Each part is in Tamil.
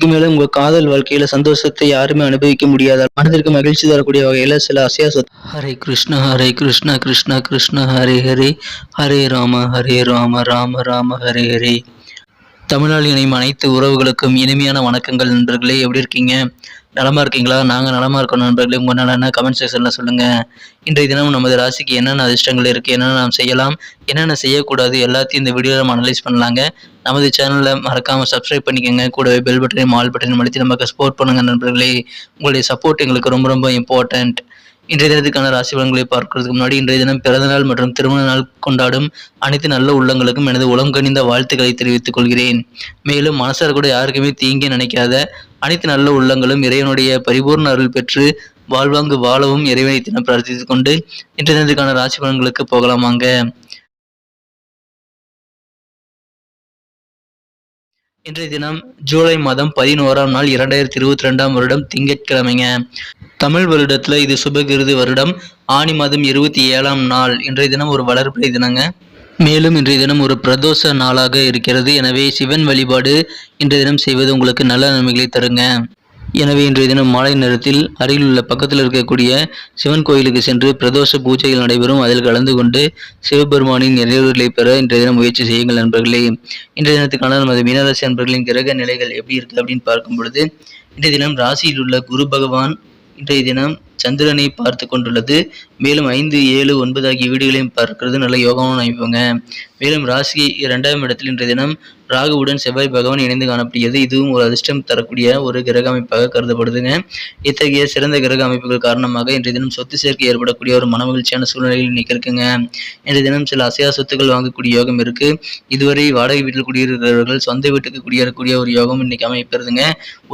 இதுக்கு மேல உங்க காதல் வாழ்க்கையில சந்தோஷத்தை யாருமே அனுபவிக்க முடியாத? மனதிற்கு மகிழ்ச்சி தரக்கூடிய வகையில சில அசையா சொத் ஹரே கிருஷ்ணா ஹரே கிருஷ்ணா கிருஷ்ணா கிருஷ்ணா ஹரே ஹரே. ஹரே ராம ஹரே ராம ராம ராம ஹரே ஹரே. தமிழ்நாடு இணையும் அனைத்து உறவுகளுக்கும் இனிமையான வணக்கங்கள் நண்பர்களே எப்படி இருக்கீங்க? நலமாக இருக்கீங்களா? நாங்கள் நலமாக இருக்கோம் நண்பர்களே. உங்கள் நல்ல கமெண்ட் செக்ஷனில் சொல்லுங்கள் இன்றைய தினம் நமது ராசிக்கு என்னென்ன அதிர்ஷ்டங்கள் இருக்குது என்னென்ன நாம் செய்யலாம்? என்னென்ன செய்யக்கூடாது? எல்லாத்தையும் இந்த வீடியோவில் நம்ம அனலைஸ் பண்ணலாங்க. நமது சேனலில் மறக்காமல் சப்ஸ்கிரைப் பண்ணிக்கோங்க. கூடவே பெல் பட்டனையும் ஆல் பட்டனையும் அழுத்தி நமக்கு சப்போர்ட் பண்ணுங்கள் நண்பர்களே. உங்களுடைய சப்போர்ட் எங்களுக்கு ரொம்ப ரொம்ப இம்பார்ட்டண்ட் இன்றைய தினத்துக்கான ராசி பலன்களை பார்க்கறதுக்கு முன்னாடி இன்றைய தினம் பிறந்த நாள் மற்றும் திருமண நாள் கொண்டாடும் அனைத்து நல்ல உள்ளங்களுக்கும் எனது உளம் கனிந்த வாழ்த்துக்களை தெரிவித்துக் கொள்கிறேன். மேலும் மனசார் கூட யாருக்குமே தீங்கி நினைக்காத அனைத்து நல்ல உள்ளங்களும் இறைவனுடைய பரிபூர்ண அருள் பெற்று வாழ்வாங்கு வாழவும் இறைவனை தினம் பிரார்த்தித்துக் கொண்டு இன்றைய தினத்துக்கான ராசி பலன்களுக்கு போகலாமாங்க. இன்றைய தினம் ஜூலை மாதம் பதினோராம் நாள் இரண்டாயிரத்தி இருபத்தி ரெண்டாம் வருடம் திங்கட்கிழமைங்க. தமிழ் வருடத்துல இது சுபகிருது வருடம். ஆணி மாதம் இருபத்தி ஏழாம் நாள். இன்றைய தினம் ஒரு வளர்பிறை தினங்க. மேலும் இன்றைய தினம் ஒரு பிரதோஷ நாளாக இருக்கிறது. எனவே சிவன் வழிபாடு இன்றைய தினம் செய்வது உங்களுக்கு நல்ல நன்மைகளை தருங்க. எனவே இன்றைய தினம் மாலை நேரத்தில் அருகில் உள்ள பக்கத்தில் இருக்கக்கூடிய சிவன் கோயிலுக்கு சென்று பிரதோஷ பூஜைகள் நடைபெறும். அதில் கலந்து கொண்டு சிவபெருமானின் நிறைவுகளை பெற இன்றைய தினம் முயற்சி செய்யுங்கள் நண்பர்களே. இன்றைய தினத்துக்கான நமது மீனராசி நண்பர்களின் கிரக நிலைகள் எப்படி இருக்கு அப்படின்னு பார்க்கும் பொழுது இன்றைய தினம் ராசியில் உள்ள குரு பகவான் இன்றைய தினம் சந்திரனை பார்த்து கொண்டுள்ளது. மேலும் ஐந்து ஏழு ஒன்பது ஆகிய வீடுகளையும் பார்க்கிறது. நல்ல யோகமான அமைப்புங்க. மேலும் ராசி இரண்டாம் இடத்தில் இன்றைய தினம் ராகுவுடன் செவ்வாய் பகவான் இணைந்து காணப்படுகிறது. இதுவும் ஒரு அதிர்ஷ்டம் தரக்கூடிய ஒரு கிரக அமைப்பாக கருதப்படுதுங்க. இத்தகைய சிறந்த கிரக அமைப்புகள் காரணமாக இன்றைய தினம் சொத்து சேர்க்கை ஏற்படக்கூடிய ஒரு மன மகிழ்ச்சியான சூழ்நிலையில் இன்னைக்கு இருக்குங்க. இன்றைய தினம் சில அசையா சொத்துக்கள் வாங்கக்கூடிய யோகம் இருக்கு. இதுவரை வாடகை வீட்டில் குடியிருக்கிறவர்கள் சொந்த வீட்டுக்கு குடியேறக்கூடிய ஒரு யோகம் இன்னைக்கு அமைப்பிருதுங்க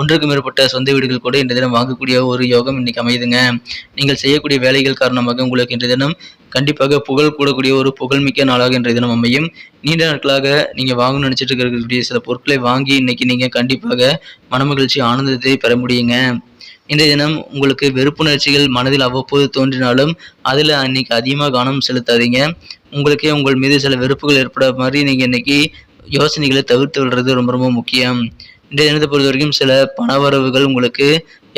ஒன்றுக்கு மேற்பட்ட சொந்த வீடுகள் கூட இன்றைய தினம் வாங்கக்கூடிய ஒரு யோகம் இன்னைக்கு அமையுதுங்க. நீங்கள் செய்யக்கூடிய வேலைகள் காரணமாக உங்களுக்கு இன்றைய தினம் கண்டிப்பாக புகழ் கூடக்கூடிய ஒரு புகழ்மிக்க நாளாக இன்றைய தினம் அமையும். நீண்ட நாட்களாக நீங்கள் வாங்கணும்னு நினச்சிட்டு இருக்கக்கூடிய சில பொருட்களை வாங்கி இன்னைக்கு நீங்கள் கண்டிப்பாக மனமகிழ்ச்சி ஆனந்தத்தை பெற முடியுங்க. இன்றைய தினம் உங்களுக்கு வெறுப்புணர்ச்சிகள் மனதில் அவ்வப்போது தோன்றினாலும் அதில் அன்னைக்கு அதிகமாக கவனம் செலுத்தாதீங்க. உங்களுக்கே உங்கள் மீது சில வெறுப்புகள் ஏற்பட மாதிரி நீங்கள் இன்னைக்கு யோசனைகளை தவிர்த்து விடுறது ரொம்ப ரொம்ப முக்கியம். இன்றைய தினத்தை பொறுத்த வரைக்கும் சில பணவரவுகள் உங்களுக்கு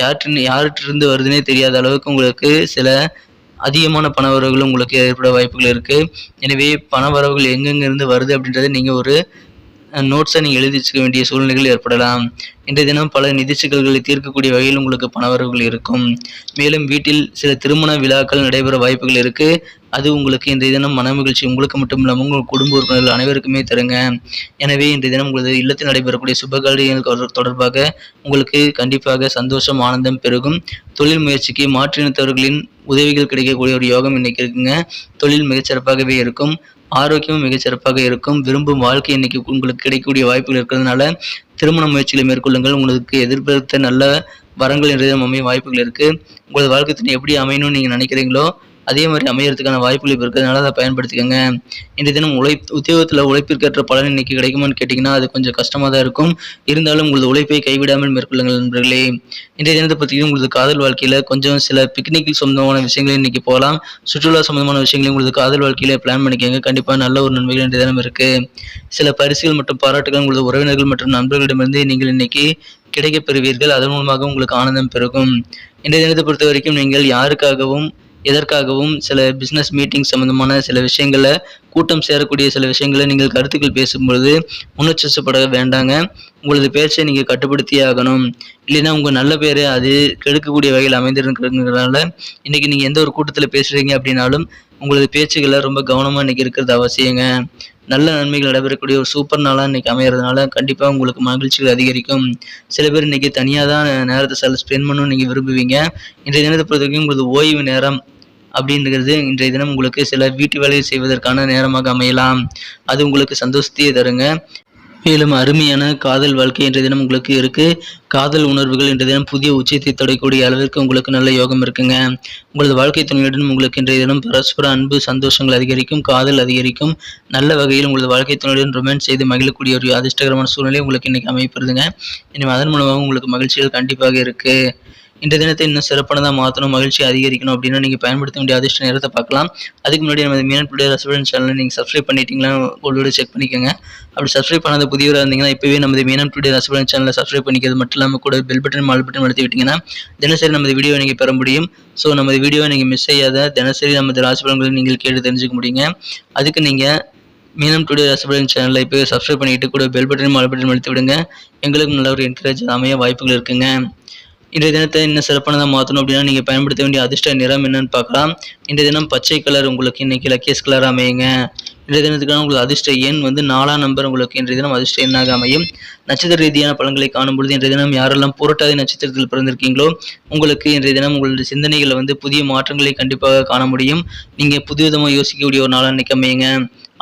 யார்கிட்ட யார்கிட்டருந்து வருதுன்னே தெரியாத அளவுக்கு உங்களுக்கு சில அதிகமான பண வரவுகள் உங்களுக்கு ஏற்பட வாய்ப்புகள் இருக்குது எனவே பண வரவுகள் எங்கெங்கிருந்து வருது அப்படின்றத நீங்கள் ஒரு நோட்ஸை நீங்கள் எழுதி வச்சுக்க வேண்டிய சூழ்நிலைகள் ஏற்படலாம். இன்றைய தினம் பல நிதி சிக்கல்களை தீர்க்கக்கூடிய வகையில் உங்களுக்கு பணவரவுகள் இருக்கும். மேலும் வீட்டில் சில திருமண விழாக்கள் நடைபெற வாய்ப்புகள் இருக்குது அது உங்களுக்கு இன்றைய தினம் மன மகிழ்ச்சி உங்களுக்கு மட்டும் இல்லாமல் உங்கள் குடும்ப உறுப்பினர்கள் அனைவருக்குமே தருங்க. எனவே இன்றைய தினம் உங்களது இல்லத்தில் நடைபெறக்கூடிய சுபகாரியங்கள் தொடர்பாக உங்களுக்கு கண்டிப்பாக சந்தோஷம் ஆனந்தம் பெருகும். தொழில் முயற்சிக்கு மாற்றினத்தவர்களின் உதவிகள் கிடைக்கக்கூடிய ஒரு யோகம் இன்னைக்கு இருக்குங்க. தொழில் மிகச்சிறப்பாகவே இருக்கும். ஆரோக்கியமும் மிகச்சிறப்பாக இருக்கும். விரும்பும் வாழ்க்கை இன்னைக்கு உங்களுக்கு கிடைக்கக்கூடிய வாய்ப்புகள் இருக்கிறதுனால திருமண முயற்சிகளை மேற்கொள்ளுங்கள். உங்களுக்கு எதிர்பார்த்த நல்ல வரங்கள் என்ற அமையும் வாய்ப்புகள் இருக்குது உங்களது வாழ்க்கை எப்படி அமையணும்னு நீங்கள் நினைக்கிறீங்களோ அதே மாதிரி அமையறதுக்கான வாய்ப்புகள் இப்போ இருக்கிறதுனால அதை பயன்படுத்திக்கோங்க. இன்றைய தினம் உழை உத்தியோகத்தில் உழைப்பிற்கேற்ற பலன் இன்னைக்கு கிடைக்குமான்னு கேட்டிங்கன்னா அது கொஞ்சம் கஷ்டமாக தான் இருக்கும். இருந்தாலும் உங்களது உழைப்பை கைவிடாமல் மேற்கொள்ளுங்கள் நண்பர்களே. இன்றைய தினத்தை பார்த்தீங்கன்னா உங்களது காதல் வாழ்க்கையில் கொஞ்சம் சில பிக்னிக் சொந்தமான விஷயங்களையும் இன்னைக்கு போகலாம் சுற்றுலா சம்பந்தமான விஷயங்களையும் உங்களது காதல் வாழ்க்கையில் பிளான் பண்ணிக்கோங்க. கண்டிப்பாக நல்ல ஒரு நன்மைகள் இன்றைய தினம் இருக்குது சில பரிசுகள் மற்றும் பாராட்டுகள் உங்களது உறவினர்கள் மற்றும் நண்பர்களிடமிருந்து நீங்கள் இன்னைக்கு கிடைக்கப் பெறுவீர்கள். அதன் மூலமாக உங்களுக்கு ஆனந்தம் பெருகும். இன்றைய தினத்தை பொறுத்த வரைக்கும் நீங்கள் யாருக்காகவும் எதற்காகவும் சில பிஸ்னஸ் மீட்டிங் சம்மந்தமான சில விஷயங்களை கூட்டம் சேரக்கூடிய சில விஷயங்களை நீங்கள் கருத்துக்கள் பேசும்பொழுது முன்னச்சப்பட வேண்டாங்க. உங்களது பேச்சை நீங்கள் கட்டுப்படுத்தியே ஆகணும். இல்லைன்னா உங்கள் நல்ல பேர் அது கெடுக்கக்கூடிய வகையில் அமைந்திருக்கிறதுனால இன்றைக்கி நீங்கள் எந்த ஒரு கூட்டத்தில் பேசுகிறீங்க அப்படின்னாலும் உங்களது பேச்சுகளை ரொம்ப கவனமாக இன்றைக்கி இருக்கிறது அவசியங்க. நல்ல நன்மைகள் நடைபெறக்கூடிய ஒரு சூப்பர் நாளாக இன்றைக்கி அமைகிறதுனால கண்டிப்பாக உங்களுக்கு மகிழ்ச்சிகள் அதிகரிக்கும். சில பேர் இன்றைக்கி தனியாக தான் நேரத்தை செல் ஸ்பெண்ட் பண்ணணும்னு நீங்கள் விரும்புவீங்க. இன்றைய தினத்தை பொறுத்த வரைக்கும் உங்களது ஓய்வு நேரம் அப்படின்றது இன்றைய தினம் உங்களுக்கு சில வீட்டு வேலையை செய்வதற்கான நேரமாக அமையலாம். அது உங்களுக்கு சந்தோஷத்தையே தருங்க. மேலும் அருமையான காதல் வாழ்க்கை இன்றைய தினம் உங்களுக்கு இருக்கு. காதல் உணர்வுகள் இன்றைய தினம் புதிய உச்சத்தை தொடக்கூடிய அளவிற்கு உங்களுக்கு நல்ல யோகம் இருக்குங்க. உங்களது வாழ்க்கை துணையுடன் உங்களுக்கு இன்றைய தினம் பரஸ்பர அன்பு சந்தோஷங்கள் அதிகரிக்கும் காதல் அதிகரிக்கும். நல்ல வகையில் உங்களது வாழ்க்கை துணையுடன் ரொமான்ஸ் செய்து மகிழக்கூடிய ஒரு அதிர்ஷ்டகரமான சூழ்நிலை உங்களுக்கு இன்னைக்கு அமைப்பிருதுங்க இனிமேல் அதன் மூலமாக உங்களுக்கு மகிழ்ச்சிகள் கண்டிப்பாக இருக்கு. இந்த தினத்தை இன்னும் சிறப்பானதாக மாற்றணும் மகிழ்ச்சி அதிகரிக்கணும் அப்படின்னா நீங்கள் பயன்படுத்த வேண்டிய அதிர்ஷ்ட நேரத்தை பார்க்கலாம். அதுக்கு முன்னாடி நம்ம மீனன் டுடே ரெஸ்டாரண்ட் சேனலை நீங்கள் சப்ஸ்கிரைப் பண்ணிட்டீங்களா உங்களோட செக் பண்ணிக்கோங்க. அப்படி சப்ஸ்கிரைப் பண்ணாத புதியவராக இருந்தீங்கன்னா இப்போவே நமது மீனன் டுடே ரெஸ்டாரண்ட் சேனலை சப்ஸ்கிரைப் பண்ணிக்கிறது மட்டும் இல்லாமல் கூட பெல் பட்டன் மால் பட்டன் அழுத்தி விட்டீங்கன்னா தினசரி நமது வீடியோவை நீங்கள் பெற முடியும். ஸோ நமது வீடியோவை நீங்கள் மிஸ் செய்யாத தினசரி நமது ராசி பலன்களை நீங்கள் கேட்டு தெரிஞ்சுக்க முடியுங்க. அதுக்கு நீங்கள் மீனம் டுடே ரசபலன் சேனலை இப்போ சப்ஸ்கிரைப் பண்ணிட்டு கூட பெல் பட்டன் மால் பட்டன் எடுத்து விடுங்க. எங்களுக்கு நல்ல ஒரு என்கரேஜ் அமைய வாய்ப்புகள் இருக்குங்க. இன்றைய தினத்தை இன்னும் சிறப்பானதாக மாற்றணும் அப்படின்னா நீங்கள் பயன்படுத்த வேண்டிய அதிர்ஷ்ட நிறம் என்னன்னு பார்க்கலாம். இன்றைய தினம் பச்சை கலர் உங்களுக்கு இன்றைக்கி லக்கேஸ் கலர் அமையுங்க. இன்றைய தினத்துக்கான உங்களுக்கு அதிர்ஷ்ட எண் வந்து நாலாம் நம்பர் உங்களுக்கு இன்றைய தினம் அதிர்ஷ்ட எண்ணாக அமையும். நட்சத்திர ரீதியான பலன்களை காணும் பொழுது இன்றைய தினம் யாரெல்லாம் புரட்டாதி நட்சத்திரத்தில் பிறந்திருக்கீங்களோ உங்களுக்கு இன்றைய தினம் உங்களுடைய சிந்தனைகளில் வந்து புதிய மாற்றங்களை கண்டிப்பாக காண முடியும். நீங்கள் புதுவிதமாக யோசிக்கக்கூடிய ஒரு நாளாக இன்னைக்கு அமையுங்க.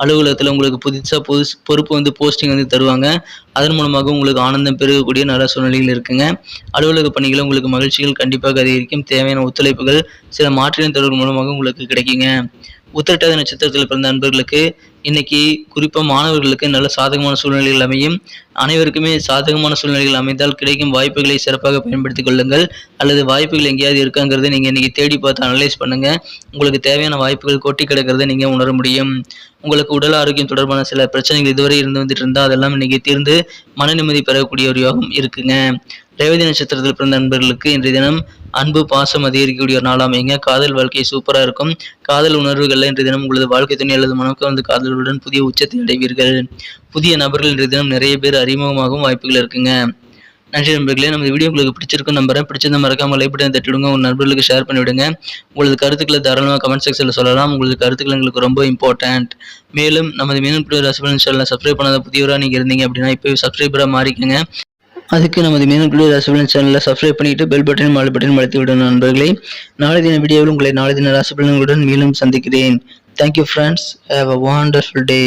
அலுவலகத்தில் உங்களுக்கு புதுசாக புதுசு பொறுப்பு வந்து போஸ்டிங் வந்து தருவாங்க. அதன் மூலமாக உங்களுக்கு ஆனந்தம் பெருகக்கூடிய நல்ல சூழ்நிலைகள் இருக்குங்க. அலுவலக பணிகளில் உங்களுக்கு மகிழ்ச்சிகள் கண்டிப்பாக அதிகரிக்கும். தேவையான ஒத்துழைப்புகள் சில மாற்றின தொடர்கள் மூலமாக உங்களுக்கு கிடைக்குங்க. உத்திரட்டாதி நட்சத்திரத்தில் பிறந்த நண்பர்களுக்கு இன்னைக்கு குறிப்பாக மாணவர்களுக்கு நல்ல சாதகமான சூழ்நிலைகள் அமையும். அனைவருக்குமே சாதகமான சூழ்நிலைகள் அமைந்தால் கிடைக்கும் வாய்ப்புகளை சிறப்பாக பயன்படுத்திக் கொள்ளுங்கள். அல்லது வாய்ப்புகள் எங்கேயாவது இருக்காங்கிறத நீங்கள் இன்னைக்கு தேடி பார்த்து அனலைஸ் பண்ணுங்கள் உங்களுக்கு தேவையான வாய்ப்புகள் கொட்டி கிடக்கிறத நீங்கள் உணர முடியும். உங்களுக்கு உடல் ஆரோக்கியம் தொடர்பான சில பிரச்சனைகள் இதுவரை இருந்து வந்துட்டு இருந்தால் அதெல்லாம் இன்னைக்கு தீர்ந்து மன நிம்மதி பெறக்கூடிய ஒரு யோகம் இருக்குங்க. ரேவதி நட்சத்திரத்தில் பிறந்த நண்பர்களுக்கு இன்றைய தினம் அன்பு பாசம் அதிகரிக்கக்கூடிய ஒரு நாளாமைங்க காதல் வாழ்க்கை சூப்பராக இருக்கும். காதல் உணர்வுகளில் இன்றைய தினம் உங்களது வாழ்க்கை துணை அல்லது மனக்கு வந்து காதலுடன் புதிய உச்சத்தை அடைவீர்கள். புதிய நபர்கள் இன்றைய தினம் நிறைய பேர் அறிமுகமாகவும் வாய்ப்புகள் இருக்குங்க. நன்றி நண்பர்களே நம்ம வீடியோ உங்களுக்கு பிடிச்சிருக்கும் நம்புறேன். பிடிச்சிருந்த மறக்காம லைக் பட்டன் தட்டிவிடுங்க. உங்கள் நண்பர்களுக்கு ஷேர் பண்ணிவிடுங்க. உங்களது கருத்துக்களை தாராளமாக கமெண்ட் செக்ஷனில் சொல்லலாம். உங்களது கருத்துக்கள் எங்களுக்கு ரொம்ப இம்பார்ட்டன்ட் மேலும் நமது மீனன் பிள்ளை சேனலில் சப்ஸ்கிரைப் பண்ணாத புதியவராக நீங்கள் இருந்தீங்க அப்படின்னா இப்போ சப்ஸ்கிரைபராக மாறிக்கங்க. அதுக்கு நமது மீனன் பிள்ளை ரசபலன் சேனலை சப்ஸ்கிரைப் பண்ணிட்டு பெல் பட்டன் மால் பட்டன் அழுத்தி விடணும் நண்பர்களை. நாளை தின வீடியோவில் உங்களை நாளை தின ராசிபலன்களுடன் மீண்டும் சந்திக்கிறேன். Thank you friends have a wonderful day